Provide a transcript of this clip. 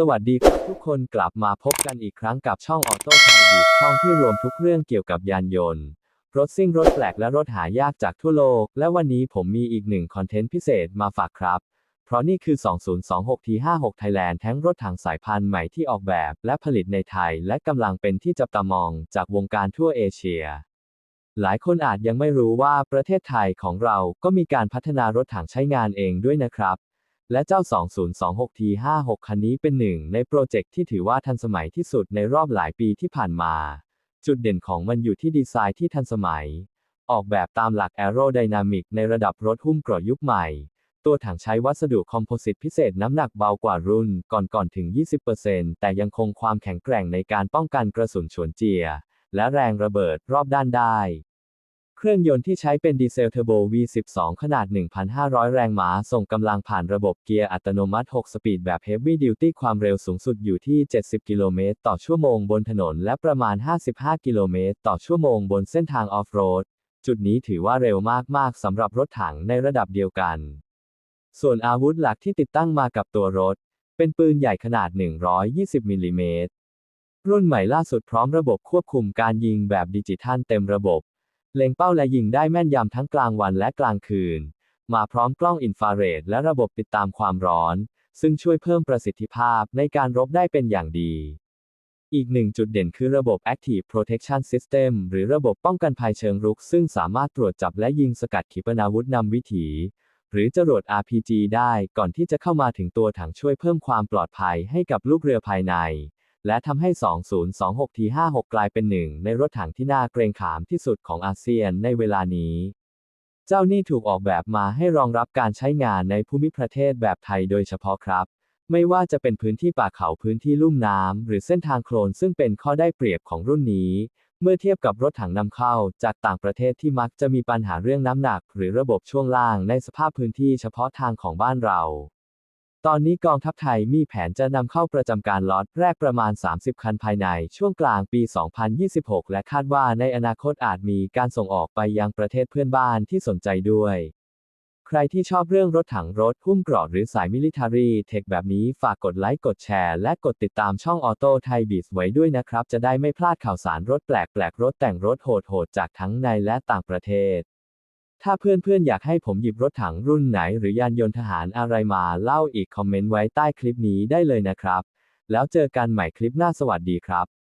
สวัสดีครับทุกคนกลับมาพบกันอีกครั้งกับช่องออโต้ไทยบีช่องที่รวมทุกเรื่องเกี่ยวกับยานยนต์ รถซิ่งรถแปลกและรถหายากจากทั่วโลก และวันนี้ผมมีอีกหนึ่งคอนเทนต์พิเศษมาฝากครับ เพราะนี่คือ 2026T56 Thailand แท้งรถถังสายพันธุ์ใหม่ที่ออกแบบและผลิตในไทย และกำลังเป็นที่จับตามองจากวงการทั่วเอเชีย หลายคนอาจยังไม่รู้ว่าประเทศไทยของเราก็มีการพัฒนารถถังใช้งานเองด้วยนะครับ และเจ้า 2026T56 คันนี้เป็นหนึ่งในโปรเจกต์ที่ถือว่าทันสมัยที่สุดในรอบหลายปีที่ผ่านมา จุดเด่นของมันอยู่ที่ดีไซน์ที่ทันสมัย ออกแบบตามหลักแอโรไดนามิกในระดับรถหุ้มเกราะยุคใหม่ ตัวถังใช้วัสดุคอมโพสิตพิเศษน้ำหนักเบากว่ารุ่นก่อนๆถึง 20%แต่ยังคงความแข็งแกร่งในการป้องกันกระสุนฉวนเจีย และแรงระเบิดรอบด้านได้ เครื่องยนต์ที่ใช้เป็นดีเซลเทอร์โบ V12 ขนาด 1,500 แรงม้า ส่งกำลังผ่านระบบเกียร์อัตโนมัติ 6 สปีดแบบ Heavy Duty ความเร็วสูงสุดอยู่ที่ 70 กิโลเมตรต่อชั่วโมงบนถนน และประมาณ 55 กิโลเมตรต่อชั่วโมงบนเส้นทางออฟโรด จุดนี้ถือว่าเร็วมากๆสำหรับรถถังในระดับเดียวกัน ส่วนอาวุธหลักที่ติดตั้งมากับตัวรถ เป็นปืนใหญ่ขนาด 120 มิลลิเมตรรุ่นใหม่ล่าสุดพร้อมระบบควบคุมการยิงแบบดิจิทัลเต็มระบบ เล็งเป้าและยิงได้แม่นยำทั้งกลางวันและกลางคืน มาพร้อมกล้องอินฟราเรดและระบบติดตามความร้อน ซึ่งช่วยเพิ่มประสิทธิภาพในการรบได้เป็นอย่างดี อีกหนึ่งจุดเด่นคือระบบ Active Protection System หรือระบบป้องกันภัยเชิงรุก ซึ่งสามารถตรวจจับและยิงสกัดขีปนาวุธนำวิถี หรือจรวด RPG ได้ก่อนที่จะเข้ามาถึงตัวถังช่วยเพิ่มความปลอดภัยให้กับลูกเรือภายใน และทำให้ 2026T56 กลายเป็นหนึ่งในรถถังที่น่าเกรงขามที่สุดของอาเซียนในเวลานี้ เจ้านี่ถูกออกแบบมาให้รองรับการใช้งานในภูมิประเทศแบบไทยโดยเฉพาะครับ ไม่ว่าจะเป็นพื้นที่ป่าเขาพื้นที่ลุ่มน้ำหรือเส้นทางโคลนซึ่งเป็นข้อได้เปรียบของรุ่นนี้ เมื่อเทียบกับรถถังนำเข้าจากต่างประเทศที่มักจะมีปัญหาเรื่องน้ำหนัก หรือระบบช่วงล่างในสภาพพื้นที่เฉพาะทางของบ้านเรา ตอนนี้กองทัพไทยมีแผนจะนำเข้าประจำการล็อตแรกประมาณ 30 คันภายในช่วงกลางปี 2026 และคาดว่าในอนาคตอาจมีการส่งออกไปยังประเทศเพื่อนบ้านที่สนใจด้วย ใครที่ชอบเรื่องรถถังรถหุ้มเกราะหรือสายมิลิทารีเทคแบบนี้ฝากกดไลค์กดแชร์และกดติดตามช่องออโต้ไทยบีสไว้ด้วยนะครับ จะได้ไม่พลาดข่าวสารรถแปลกแปลกๆรถแต่งรถโหดโหดๆจากทั้งในและต่างประเทศ ถ้าเพื่อนๆ อยากให้ผมหยิบรถถังรุ่นไหนหรือยานยนต์ทหารอะไรมาเล่าอีกคอมเมนต์ไว้ใต้คลิปนี้ได้เลยนะครับ แล้วเจอกันใหม่คลิปหน้าสวัสดีครับ